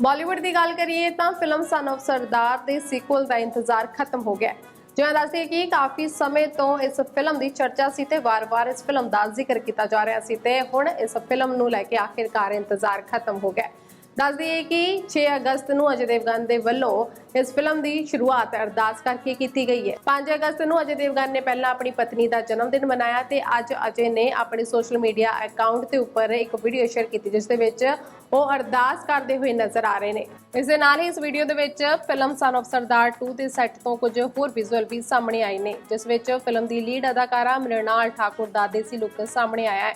ਬਾਲੀਵੁੱਡ ਦੀ ਗੱਲ ਕਰੀਏ ਤਾਂ ਫਿਲਮ ਸਨ of ਸਰਦਾਰ ਦੇ ਸੀਕੁਅਲ ਦਾ ਇੰਤਜ਼ਾਰ ਖਤਮ ਹੋ ਗਿਆ ਜਿਵੇਂ ਦੱਸਦੇ ਕਿ ਕਾਫੀ ਸਮੇਂ ਤੋਂ ਇਸ ਫਿਲਮ ਦੀ ਚਰਚਾ ਸੀ ਤੇ ਵਾਰ-ਵਾਰ ਇਸ ਫਿਲਮ ਦਾ ਜ਼ਿਕਰ ਕੀਤਾ ਜਾ ਰਿਹਾ ਸੀ ਤੇ ਹੁਣ ਇਸ ਫਿਲਮ ਨੂੰ ਲੈ ਕੇ ਆਖਿਰਕਾਰ ਇੰਤਜ਼ਾਰ ਖਤਮ ਹੋ ਗਿਆ ਦੱਸ ਦਈਏ ਕਿ 6 ਅਗਸਤ ਨੂੰ ਅਜੇ ਦੇਵਗਨ ਦੇ ਵੱਲੋਂ ਇਸ ਫਿਲਮ ਦੀ ਸ਼ੁਰੂਆਤ ਅਰਦਾਸ ਕਰਕੇ ਕੀਤੀ ਗਈ ਹੈ। 5 ਅਗਸਤ ਨੂੰ ਅਜੇ ਦੇਵਗਨ ਨੇ ਪਹਿਲਾਂ ਆਪਣੀ ਪਤਨੀ ਦਾ ਜਨਮ ਦਿਨ ਮਨਾਇਆ ਤੇ ਅੱਜ ਅਜੇ ਨੇ ਆਪਣੇ ਸੋਸ਼ਲ ਮੀਡੀਆ ਅਕਾਊਂਟ ਤੇ ਉੱਪਰ ਇੱਕ ਵੀਡੀਓ ਸ਼ੇਅਰ ਕੀਤੀ, ਜਿਸ ਦੇ ਵਿੱਚ ਉਹ ਅਰਦਾਸ ਕਰਦੇ ਹੋਏ ਨਜ਼ਰ ਆ ਰਹੇ ਨੇ। ਇਸ ਦੇ ਨਾਲ ਹੀ ਇਸ ਵੀਡੀਓ ਦੇ ਵਿੱਚ ਫਿਲਮ ਸਨ of ਸਰਦਾਰ 2 ਦੇ ਸੈੱਟ ਤੋਂ ਕੁਝ ਹੋਰ ਵਿਜ਼ੂਅਲ ਵੀ ਸਾਹਮਣੇ ਆਏ ਨੇ, ਜਿਸ ਵਿੱਚ ਫਿਲਮ ਦੀ ਲੀਡ ਅਦਾਕਾਰਾ ਮ੍ਰਿਣਾਲ ਠਾਕੁਰ ਦਾ ਦੇਸੀ ਲੁੱਕ ਸਾਹਮਣੇ ਆਇਆ ਹੈ।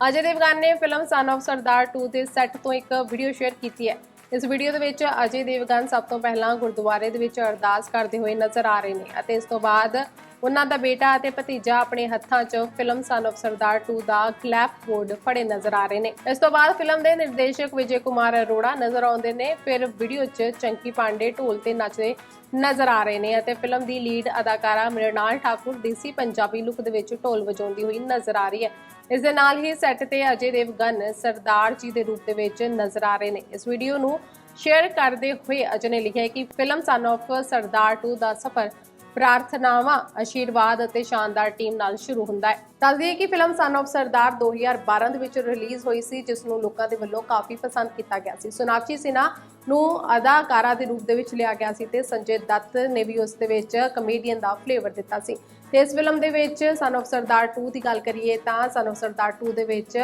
ਅਜੇ ਦੇਵਗਨ ਨੇ ਫਿਲਮ ਸਨ ਆਫ ਸਰਦਾਰ 2 ਦੇ ਸੈੱਟ ਤੋਂ ਇੱਕ ਵੀਡੀਓ ਸ਼ੇਅਰ ਕੀਤੀ ਹੈ। ਇਸ ਵੀਡੀਓ ਦੇ ਵਿੱਚ ਅਜੇ ਦੇਵਗਨ ਸਭ ਤੋਂ ਪਹਿਲਾਂ ਗੁਰਦੁਆਰੇ ਦੇ ਵਿੱਚ ਅਰਦਾਸ ਕਰਦੇ ਹੋਏ ਨਜ਼ਰ ਆ ਰਹੇ ਨੇ ਅਤੇ ਇਸ ਤੋਂ ਬਾਅਦ ਉਹਨਾਂ ਦਾ ਬੇਟਾ ਅਤੇ ਭਤੀਜਾ ਆਪਣੇ ਹੱਥਾਂ 'ਚ ਫਿਲਮ ਸਨ of ਸਰਦਾਰ 2 ਦਾ ਕਲੈਪ ਬੋਰਡ ਫੜੇ ਨਜ਼ਰ ਆ ਰਹੇ ਨੇ। ਇਸ ਤੋਂ ਬਾਅਦ ਫਿਲਮ ਦੇ ਨਿਰਦੇਸ਼ਕ ਵਿਜੇ ਕੁਮਾਰ ਅਰੋੜਾ ਨਜ਼ਰ ਆਉਂਦੇ ਨੇ, ਫਿਰ ਵੀਡੀਓ 'ਚ ਚੰਕੀ ਪਾਂਡੇ ਢੋਲ ਤੇ ਨੱਚਦੇ ਨਜ਼ਰ ਆ ਰਹੇ ਨੇ ਅਤੇ ਫਿਲਮ ਦੀ ਲੀਡ ਅਦਾਕਾਰਾ ਮ੍ਰਿਣਾਲ ਠਾਕੁਰ ਦੇਸੀ ਪੰਜਾਬੀ ਲੁੱਕ ਦੇ ਵਿੱਚ ਢੋਲ ਵਜਾਉਂਦੀ ਹੋਈ ਨਜ਼ਰ ਆ ਰਹੀ ਹੈ। ਇਸ ਦੇ ਨਾਲ ਹੀ ਸੈੱਟ ਤੇ ਅਜੇ ਦੇਵਗਨ ਸਰਦਾਰ ਜੀ ਦੇ ਰੂਪ ਦੇ ਵਿੱਚ ਨਜ਼ਰ ਆ ਰਹੇ ਨੇ। ਇਸ ਵੀਡੀਓ ਨੂੰ ਸ਼ੇਅਰ ਕਰਦੇ ਹੋਏ ਅਜੇ ਨੇ ਲਿਖਿਆ ਕਿ ਫਿਲਮ ਸਨ ਆਫ਼ ਸਰਦਾਰ 2 ਦਾ ਸਫ਼ਰ ਪ੍ਰਾਰਥਨਾਵਾਂ ਆਸ਼ੀਰਵਾਦ ਅਤੇ ਸ਼ਾਨਦਾਰ ਟੀਮ ਨਾਲ ਸ਼ੁਰੂ ਹੁੰਦਾ ਹੈ। ਦੱਸ ਕਿ ਫਿਲਮ ਸਨ of ਸਰਦਾਰ 2012 ਦੇ ਵਿੱਚ ਰਿਲੀਜ਼ ਹੋਈ ਸੀ, ਜਿਸ ਨੂੰ ਲੋਕਾਂ ਦੇ ਵੱਲੋਂ ਕਾਫੀ ਪਸੰਦ ਕੀਤਾ ਗਿਆ ਸੀ। ਸੋਨਾਕਸ਼ੀ ਸਿਨਹਾ ਨੂੰ ਅਦਾਕਾਰਾ ਦੇ ਰੂਪ ਦੇ ਵਿੱਚ ਲਿਆ ਗਿਆ ਸੀ ਤੇ ਸੰਜੇ ਦੱਤ ਨੇ ਵੀ ਉਸ ਦੇ ਵਿੱਚ ਕਮੇਡੀਅਨ ਦਾ ਫਲੇਵਰ ਦਿੱਤਾ ਸੀ। ਤੇ ਇਸ ਫਿਲਮ ਦੇ ਵਿੱਚ ਸਨ of ਸਰਦਾਰ 2 ਦੀ ਗੱਲ ਕਰੀਏ ਤਾਂ ਸਨ of ਸਰਦਾਰ 2 ਦੇ ਵਿੱਚ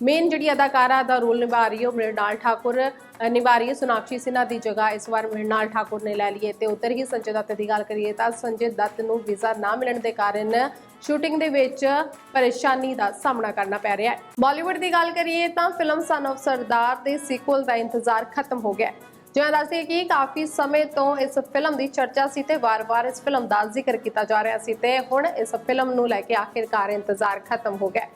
ਮੇਨ ਜਿਹੜੀ ਅਦਾਕਾਰਾ ਦਾ ਰੋਲ ਨਿਭਾ ਰਹੀ ਹੈ ਉਹ ਮ੍ਰਿਣਾਲ ਠਾਕੁਰ ਨਿਭਾ ਰਹੀ ਹੈ ਸੋਨਾਕਸ਼ੀ ਸਿਨਹਾ ਦੀ ਜਗ੍ਹਾ। ਇਸ ਵਾਰ ਮ੍ਰਿਣਾਲ ਠਾਕੁਰ ਨੇ ਲੈ ਲਈ ਤੇ ਉਧਰ ਹੀ ਸੰਜੇ ਦੱਤ ਦੀ ਗੱਲ ਕਰੀਏ ਤਾਂ ਸੰਜੇ ਦੱਤ ਨੂੰ ਵੀਜ਼ਾ ਨਾ ਮਿਲਣ ਦੇ ਕਾਰਨ ਸ਼ੂਟਿੰਗ ਦੇ ਵਿੱਚ ਪਰੇਸ਼ਾਨੀ ਦਾ ਸਾਹਮਣਾ ਕਰਨਾ ਪੈ ਰਿਹਾ ਹੈ। ਬਾਲੀਵੁੱਡ ਦੀ ਗੱਲ ਕਰੀਏ ਤਾਂ ਫਿਲਮ ਸਨ of ਸਰਦਾਰ ਦੇ ਸੀਕੁਅਲ ਦਾ ਇੰਤਜ਼ਾਰ ਖਤਮ ਹੋ ਗਿਆ ਜਿਵੇਂ ਦੱਸਦੇ ਕਿ ਕਾਫੀ ਸਮੇਂ ਤੋਂ ਇਸ ਫਿਲਮ ਦੀ ਚਰਚਾ ਸੀ ਤੇ ਵਾਰ-ਵਾਰ ਇਸ ਫਿਲਮ ਦਾ ਜ਼ਿਕਰ ਕੀਤਾ ਜਾ ਰਿਹਾ ਸੀ ਤੇ ਹੁਣ ਇਸ ਫਿਲਮ ਨੂੰ ਲੈ ਕੇ ਆਖਿਰਕਾਰ ਇੰਤਜ਼ਾਰ ਖਤਮ ਹੋ ਗਿਆ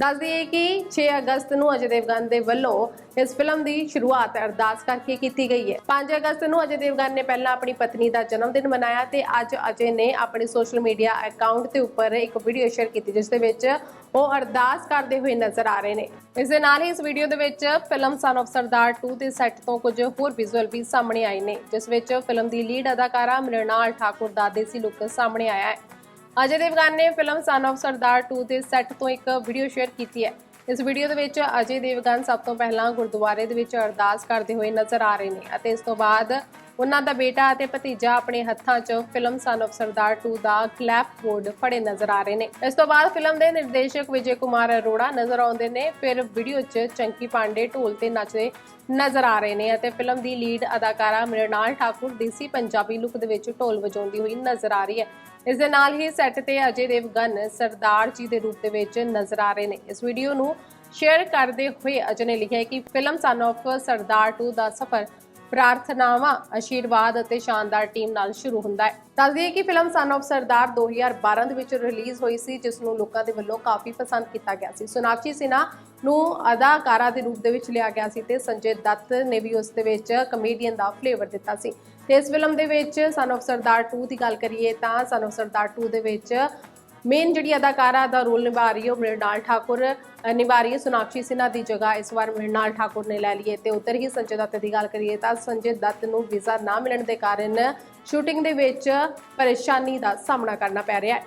ਦੱਸ ਦਈਏ ਕਿ 6 ਅਗਸਤ ਨੂੰ ਅਜੇ ਦੇਵਗਨ ਦੇ ਵੱਲੋਂ ਇਸ ਫਿਲਮ ਦੀ ਸ਼ੁਰੂਆਤ ਅਰਦਾਸ ਕਰਕੇ ਕੀਤੀ ਗਈ ਹੈ। 5 ਅਗਸਤ ਨੂੰ ਅਜੇ ਦੇਵਗਨ ਨੇ ਪਹਿਲਾਂ ਆਪਣੀ ਪਤਨੀ ਦਾ ਜਨਮ ਦਿਨ ਮਨਾਇਆ ਤੇ ਅੱਜ ਅਜੇ ਨੇ ਆਪਣੇ ਸੋਸ਼ਲ ਮੀਡੀਆ ਅਕਾਊਂਟ ਤੇ ਉੱਪਰ ਇੱਕ ਵੀਡੀਓ ਸ਼ੇਅਰ ਕੀਤੀ, ਜਿਸ ਦੇ ਵਿੱਚ ਉਹ ਅਰਦਾਸ ਕਰਦੇ ਹੋਏ ਨਜ਼ਰ ਆ ਰਹੇ ਨੇ। ਇਸ ਦੇ ਨਾਲ ਹੀ ਇਸ ਵੀਡੀਓ ਦੇ ਵਿੱਚ ਫਿਲਮ ਸਨ of ਸਰਦਾਰ 2 ਦੇ ਸੈੱਟ ਤੋਂ ਕੁਝ ਹੋਰ ਵਿਜ਼ੂਅਲ ਵੀ ਸਾਹਮਣੇ ਆਏ ਨੇ, ਜਿਸ ਵਿੱਚ ਫਿਲਮ ਦੀ ਲੀਡ ਅਦਾਕਾਰਾ ਮ੍ਰਿਣਾਲ ਠਾਕੁਰ ਦਾ ਦੇਸੀ ਲੁੱਕ ਸਾਹਮਣੇ ਆਇਆ ਹੈ। ਅਜੇ ਦੇਵਗਨ ਨੇ ਫਿਲਮ ਸਨ ਆਫ ਸਰਦਾਰ 2 ਦੇ ਸੈੱਟ ਤੋਂ ਇੱਕ ਵੀਡੀਓ ਸ਼ੇਅਰ ਕੀਤੀ ਹੈ। ਇਸ ਵੀਡੀਓ ਦੇ ਵਿੱਚ ਅਜੇ ਦੇਵਗਨ ਸਭ ਤੋਂ ਪਹਿਲਾਂ ਗੁਰਦੁਆਰੇ ਦੇ ਵਿੱਚ ਅਰਦਾਸ ਕਰਦੇ ਹੋਏ ਨਜ਼ਰ ਆ ਰਹੇ ਨੇ ਅਤੇ ਇਸ ਤੋਂ ਬਾਅਦ ਉਹਨਾਂ ਦਾ ਬੇਟਾ ਅਤੇ ਭਤੀਜਾ ਆਪਣੇ ਹੱਥਾਂ 'ਚ ਫਿਲਮ ਸਨ of ਸਰਦਾਰ 2 ਦਾ ਕਲੈਪ ਫੜੇ ਨਜ਼ਰ ਆ ਰਹੇ ਨੇ। ਇਸ ਤੋਂ ਬਾਅਦ ਫਿਲਮ ਦੇ ਨਿਰਦੇਸ਼ਕ ਵਿਜੇ ਕੁਮਾਰ ਅਰੋੜਾ ਨਜ਼ਰ ਆਉਂਦੇ ਨੇ, ਫਿਰ ਵੀਡੀਓ 'ਚ ਚੰਕੀ ਪਾਂਡੇ ਢੋਲ ਤੇ ਨੱਚਦੇ ਨਜ਼ਰ ਆ ਰਹੇ ਨੇ ਅਤੇ ਫਿਲਮ ਦੀ ਲੀਡ ਅਦਾਕਾਰਾ ਮ੍ਰਿਣਾਲ ਠਾਕੁਰ ਦੇਸੀ ਪੰਜਾਬੀ ਲੁੱਕ ਦੇ ਵਿੱਚ ਢੋਲ ਵਜਾਉਂਦੀ ਹੋਈ ਨਜ਼ਰ ਆ ਰਹੀ ਹੈ। ਇਸ ਦੇ ਨਾਲ ਹੀ ਸੈੱਟ ਤੇ ਅਜੇ ਦੇਵਗਨ ਸਰਦਾਰ ਜੀ ਦੇ ਰੂਪ ਦੇ ਵਿੱਚ ਨਜ਼ਰ ਆ ਰਹੇ ਨੇ। ਇਸ ਵੀਡੀਓ ਨੂੰ ਸ਼ੇਅਰ ਕਰਦੇ ਹੋਏ ਅਜੇ ਨੇ ਲਿਖਿਆ ਕਿ ਫਿਲਮ ਸਨ ਆਫ਼ ਸਰਦਾਰ 2 ਦਾ ਸਫ਼ਰ ਪ੍ਰਾਰਥਨਾਵਾਂ ਆਸ਼ੀਰਵਾਦ ਅਤੇ ਸ਼ਾਨਦਾਰ ਟੀਮ ਨਾਲ ਸ਼ੁਰੂ ਹੁੰਦਾ ਹੈ। ਦੱਸ ਦਈਏ ਕਿ ਫਿਲਮ ਸਨ of ਸਰਦਾਰ 2012 ਦੇ ਵਿੱਚ ਰਿਲੀਜ਼ ਹੋਈ ਸੀ, ਜਿਸ ਨੂੰ ਲੋਕਾਂ ਦੇ ਵੱਲੋਂ ਕਾਫੀ ਪਸੰਦ ਕੀਤਾ ਗਿਆ ਸੀ। ਸੋਨਾਕਸ਼ੀ ਸਿਨਹਾ ਨੂੰ ਅਦਾਕਾਰਾ ਦੇ ਰੂਪ ਦੇ ਵਿੱਚ ਲਿਆ ਗਿਆ ਸੀ ਤੇ ਸੰਜੇ ਦੱਤ ਨੇ ਵੀ ਉਸ ਦੇ ਵਿੱਚ ਕਮੇਡੀਅਨ ਦਾ ਫਲੇਵਰ ਦਿੱਤਾ ਸੀ। ਤੇ ਇਸ ਫਿਲਮ ਦੇ ਵਿੱਚ ਸਨ of ਸਰਦਾਰ 2 ਦੀ ਗੱਲ ਕਰੀਏ ਤਾਂ ਸਨ of ਸਰਦਾਰ 2 ਦੇ ਵਿੱਚ ਮੇਨ ਜਿਹੜੀ ਅਦਾਕਾਰਾ ਦਾ ਰੋਲ ਨਿਭਾ ਰਹੀ ਹੈ ਉਹ ਮ੍ਰਿਣਾਲ ਠਾਕੁਰ ਨਿਭਾ ਰਹੀ ਹੈ। ਸੋਨਾਕਸ਼ੀ ਸਿਨਹਾ ਦੀ ਜਗ੍ਹਾ ਇਸ ਵਾਰ ਮ੍ਰਿਣਾਲ ਠਾਕੁਰ ਨੇ ਲੈ ਲਈ ਤੇ ਉਧਰ ਹੀ ਸੰਜੇ ਦੱਤ ਦੀ ਗੱਲ ਕਰੀਏ ਤਾਂ ਸੰਜੇ ਦੱਤ ਨੂੰ ਵੀਜ਼ਾ ਨਾ ਮਿਲਣ ਦੇ ਕਾਰਨ ਸ਼ੂਟਿੰਗ ਦੇ ਵਿੱਚ ਪਰੇਸ਼ਾਨੀ ਦਾ ਸਾਹਮਣਾ ਕਰਨਾ ਪੈ ਰਿਹਾ ਹੈ।